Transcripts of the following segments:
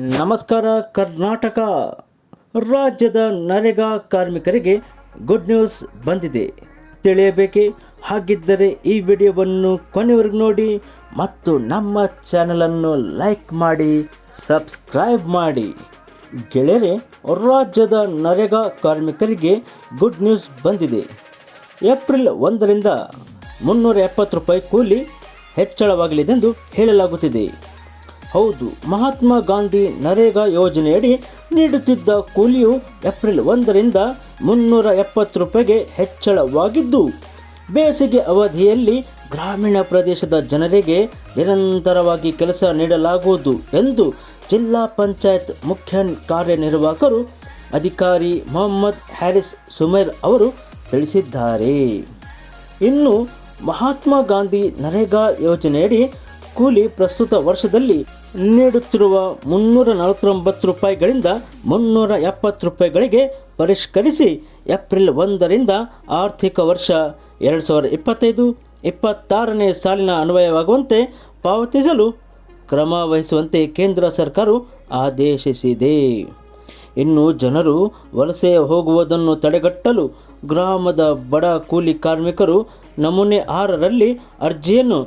ನಮಸ್ಕಾರ, ಕರ್ನಾಟಕ ರಾಜ್ಯದ ನರೇಗಾ ಕಾರ್ಮಿಕರಿಗೆ ಗುಡ್ ನ್ಯೂಸ್ ಬಂದಿದೆ. ತಿಳಿಯಬೇಕೆ? ಹಾಗಿದ್ದರೆ ಈ ವಿಡಿಯೋವನ್ನು ಕೊನೆವರೆಗೂ ನೋಡಿ ಮತ್ತು ನಮ್ಮ ಚಾನಲನ್ನು ಲೈಕ್ ಮಾಡಿ, ಸಬ್ಸ್ಕ್ರೈಬ್ ಮಾಡಿ. ಗೆಳೆಯರೆ, ರಾಜ್ಯದ ನರೇಗಾ ಕಾರ್ಮಿಕರಿಗೆ ಗುಡ್ ನ್ಯೂಸ್ ಬಂದಿದೆ. ಏಪ್ರಿಲ್ ಒಂದರಿಂದ ಮುನ್ನೂರ ಎಪ್ಪತ್ತು ರೂಪಾಯಿ ಕೂಲಿ ಹೆಚ್ಚಳವಾಗಲಿದೆಂದು ಹೇಳಲಾಗುತ್ತಿದೆ. ಹೌದು, ಮಹಾತ್ಮ ಗಾಂಧಿ ನರೇಗಾ ಯೋಜನೆಯಡಿ ನೀಡುತ್ತಿದ್ದ ಕೂಲಿಯು ಏಪ್ರಿಲ್ ಒಂದರಿಂದ ಮುನ್ನೂರ ಎಪ್ಪತ್ತು ರೂಪಾಯಿಗೆ ಹೆಚ್ಚಳವಾಗಿದ್ದು, ಬೇಸಿಗೆ ಅವಧಿಯಲ್ಲಿ ಗ್ರಾಮೀಣ ಪ್ರದೇಶದ ಜನರಿಗೆ ನಿರಂತರವಾಗಿ ಕೆಲಸ ನೀಡಲಾಗುವುದು ಎಂದು ಜಿಲ್ಲಾ ಪಂಚಾಯತ್ ಮುಖ್ಯ ಕಾರ್ಯನಿರ್ವಾಹಕರು ಅಧಿಕಾರಿ ಮೊಹಮ್ಮದ್ ಹ್ಯಾರಿಸ್ ಸುಮೇರ್ ಅವರು ತಿಳಿಸಿದ್ದಾರೆ. ಇನ್ನು, ಮಹಾತ್ಮ ಗಾಂಧಿ ನರೇಗಾ ಯೋಜನೆಯಡಿ ಕೂಲಿ ಪ್ರಸ್ತುತ ವರ್ಷದಲ್ಲಿ ನೀಡುತ್ತಿರುವ ಮುನ್ನೂರ ನಲವತ್ತೊಂಬತ್ತು ರೂಪಾಯಿಗಳಿಂದ ಮುನ್ನೂರ ಎಪ್ಪತ್ತು ರೂಪಾಯಿಗಳಿಗೆ ಪರಿಷ್ಕರಿಸಿ ಏಪ್ರಿಲ್ ಒಂದರಿಂದ ಆರ್ಥಿಕ ವರ್ಷ ಎರಡು ಸಾವಿರದ ಇಪ್ಪತ್ತೈದು ಇಪ್ಪತ್ತಾರನೇ ಸಾಲಿನ ಅನ್ವಯವಾಗುವಂತೆ ಪಾವತಿಸಲು ಕ್ರಮ ವಹಿಸುವಂತೆ ಕೇಂದ್ರ ಸರ್ಕಾರವು ಆದೇಶಿಸಿದೆ. ಇನ್ನು ಜನರು ವಲಸೆ ಹೋಗುವುದನ್ನು ತಡೆಗಟ್ಟಲು ಗ್ರಾಮದ ಬಡ ಕೂಲಿ ಕಾರ್ಮಿಕರು ನಮೂನೆ ಆರರಲ್ಲಿ ಅರ್ಜಿಯನ್ನು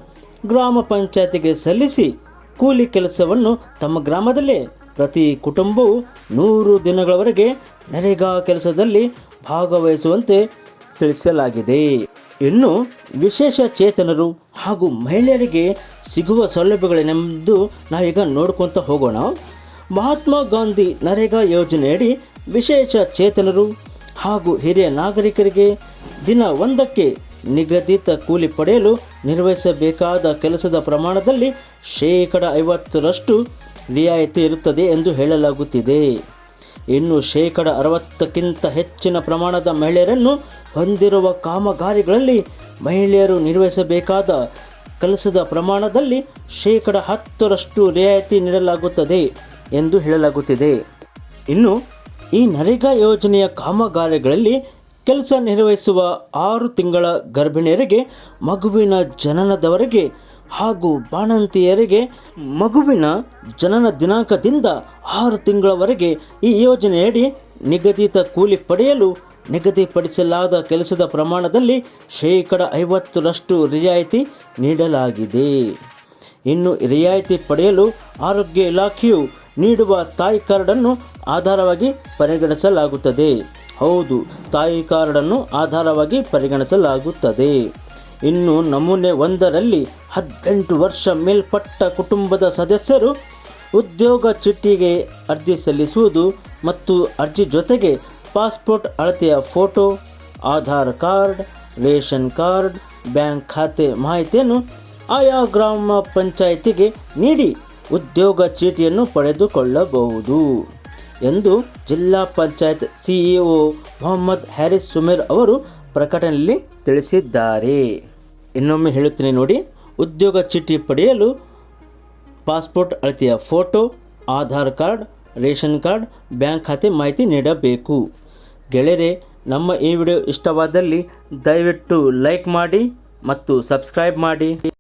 ಗ್ರಾಮ ಪಂಚಾಯತಿಗೆ ಸಲ್ಲಿಸಿ ಕೂಲಿ ಕೆಲಸವನ್ನು ತಮ್ಮ ಗ್ರಾಮದಲ್ಲೇ. ಪ್ರತಿ ಕುಟುಂಬವು ನೂರು ದಿನಗಳವರೆಗೆ ನರೇಗಾ ಕೆಲಸದಲ್ಲಿ ಭಾಗವಹಿಸುವಂತೆ ತಿಳಿಸಲಾಗಿದೆ. ಇನ್ನು ವಿಶೇಷ ಚೇತನರು ಹಾಗೂ ಮಹಿಳೆಯರಿಗೆ ಸಿಗುವ ಸೌಲಭ್ಯಗಳೇನೆಂದು ನಾವೀಗ ನೋಡ್ಕೊತ ಹೋಗೋಣ. ಮಹಾತ್ಮ ಗಾಂಧಿ ನರೇಗಾ ಯೋಜನೆಯಡಿ ವಿಶೇಷ ಚೇತನರು ಹಾಗೂ ಹಿರಿಯ ನಾಗರಿಕರಿಗೆ ದಿನ ಒಂದಕ್ಕೆ ನಿಗದಿತ ಕೂಲಿ ಪಡೆಯಲು ನಿರ್ವಹಿಸಬೇಕಾದ ಕೆಲಸದ ಪ್ರಮಾಣದಲ್ಲಿ ಶೇಕಡ ಐವತ್ತರಷ್ಟು ರಿಯಾಯಿತಿ ಇರುತ್ತದೆ ಎಂದು ಹೇಳಲಾಗುತ್ತಿದೆ. ಇನ್ನು ಶೇಕಡ ಅರವತ್ತಕ್ಕಿಂತ ಹೆಚ್ಚಿನ ಪ್ರಮಾಣದ ಮಹಿಳೆಯರನ್ನು ಹೊಂದಿರುವ ಕಾಮಗಾರಿಗಳಲ್ಲಿ ಮಹಿಳೆಯರು ನಿರ್ವಹಿಸಬೇಕಾದ ಕೆಲಸದ ಪ್ರಮಾಣದಲ್ಲಿ ಶೇಕಡ ಹತ್ತರಷ್ಟು ರಿಯಾಯಿತಿ ನೀಡಲಾಗುತ್ತದೆ ಎಂದು ಹೇಳಲಾಗುತ್ತಿದೆ. ಇನ್ನು ಈ ನರೇಗಾ ಯೋಜನೆಯ ಕಾಮಗಾರಿಗಳಲ್ಲಿ ಕೆಲಸ ನಿರ್ವಹಿಸುವ ಆರು ತಿಂಗಳ ಗರ್ಭಿಣಿಯರಿಗೆ ಮಗುವಿನ ಜನನದವರೆಗೆ ಹಾಗೂ ಬಾಣಂತಿಯರಿಗೆ ಮಗುವಿನ ಜನನ ದಿನಾಂಕದಿಂದ ಆರು ತಿಂಗಳವರೆಗೆ ಈ ಯೋಜನೆಯಡಿ ನಿಗದಿತ ಕೂಲಿ ಪಡೆಯಲು ನಿಗದಿಪಡಿಸಲಾದ ಕೆಲಸದ ಪ್ರಮಾಣದಲ್ಲಿ ಶೇಕಡ ಐವತ್ತರಷ್ಟು ರಿಯಾಯಿತಿ ನೀಡಲಾಗಿದೆ. ಇನ್ನು ರಿಯಾಯಿತಿ ಪಡೆಯಲು ಆರೋಗ್ಯ ಇಲಾಖೆಯು ನೀಡುವ ತಾಯಿ ಕಾರ್ಡನ್ನು ಆಧಾರವಾಗಿ ಪರಿಗಣಿಸಲಾಗುತ್ತದೆ. ಹೌದು, ತಾಯಿ ಕಾರ್ಡನ್ನು ಆಧಾರವಾಗಿ ಪರಿಗಣಿಸಲಾಗುತ್ತದೆ. ಇನ್ನು ನಮೂನೆ ಒಂದರಲ್ಲಿ ಹದಿನೆಂಟು ವರ್ಷ ಮೇಲ್ಪಟ್ಟ ಕುಟುಂಬದ ಸದಸ್ಯರು ಉದ್ಯೋಗ ಚೀಟಿಗೆ ಅರ್ಜಿ ಸಲ್ಲಿಸುವುದು ಮತ್ತು ಅರ್ಜಿ ಜೊತೆಗೆ ಪಾಸ್ಪೋರ್ಟ್ ಅಳತೆಯ photo, Aadhaar card, ration card, bank ಖಾತೆ ಮಾಹಿತಿಯನ್ನು ಆಯಾ ಗ್ರಾಮ ಪಂಚಾಯಿತಿಗೆ ನೀಡಿ ಉದ್ಯೋಗ ಚೀಟಿಯನ್ನು ಪಡೆದುಕೊಳ್ಳಬಹುದು ಎಂದು ಜಿಲ್ಲಾ ಪಂಚಾಯತ್ ಸಿಇಒ ಮೊಹಮ್ಮದ್ ಹ್ಯಾರಿಸ್ ಸುಮೇರ್ ಅವರು ಪ್ರಕಟಣೆಯಲ್ಲಿ ತಿಳಿಸಿದ್ದಾರೆ. ಇನ್ನೊಮ್ಮೆ ಹೇಳುತ್ತೇನೆ ನೋಡಿ ಉದ್ಯೋಗ ಚೀಟಿ ಪಡೆಯಲು ಪಾಸ್ಪೋರ್ಟ್ ಅಳತೆಯ photo, Aadhaar card, ration card, bank ಖಾತೆ ಮಾಹಿತಿ ನೀಡಬೇಕು. ಗೆಳೆಯರೆ, ನಮ್ಮ ಈ ವಿಡಿಯೋ ಇಷ್ಟವಾದಲ್ಲಿ ದಯವಿಟ್ಟು ಲೈಕ್ ಮಾಡಿ ಮತ್ತು ಸಬ್ಸ್ಕ್ರೈಬ್ ಮಾಡಿ.